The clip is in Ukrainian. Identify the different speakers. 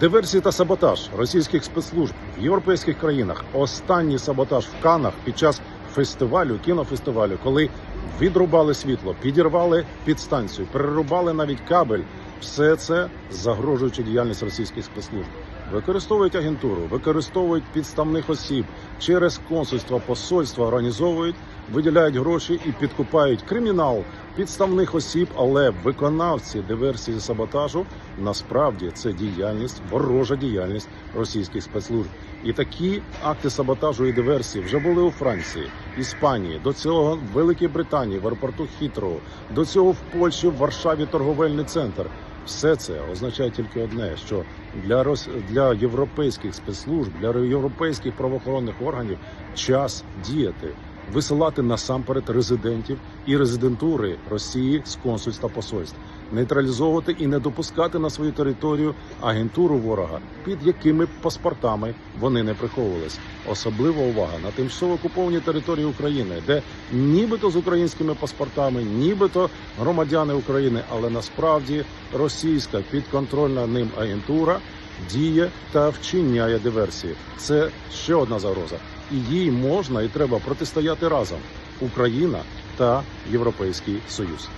Speaker 1: Диверсії та саботаж російських спецслужб в європейських країнах. Останній саботаж в Канах під час фестивалю, кінофестивалю, коли відрубали світло, підірвали підстанцію, перерубали навіть кабель. Все це загрожуючи діяльність російських спецслужб. Використовують агентуру, використовують підставних осіб через консульства, посольства, організовують, виділяють гроші і підкупають кримінал підставних осіб, але виконавці диверсії саботажу насправді це діяльність, ворожа діяльність російських спецслужб. І такі акти саботажу і диверсії вже були у Франції, Іспанії, до цього в Великій Британії, в аеропорту Хітроу, до цього в Польщі, в Варшаві торговельний центр. Все це означає тільки одне: що для Рос... для європейських спецслужб, для європейських правоохоронних органів час діяти, висилати насамперед резидентів і резидентури Росії з консульств та посольств, нейтралізовувати і не допускати на свою територію агентуру ворога, під якими паспортами вони не приховувались. Особлива увага на тимчасово окупованій території України, де нібито з українськими паспортами, нібито громадяни України, але насправді російська підконтрольна ним агентура діє та вчиняє диверсії. Це ще одна загроза, і їй можна і треба протистояти разом Україна та Європейський Союз.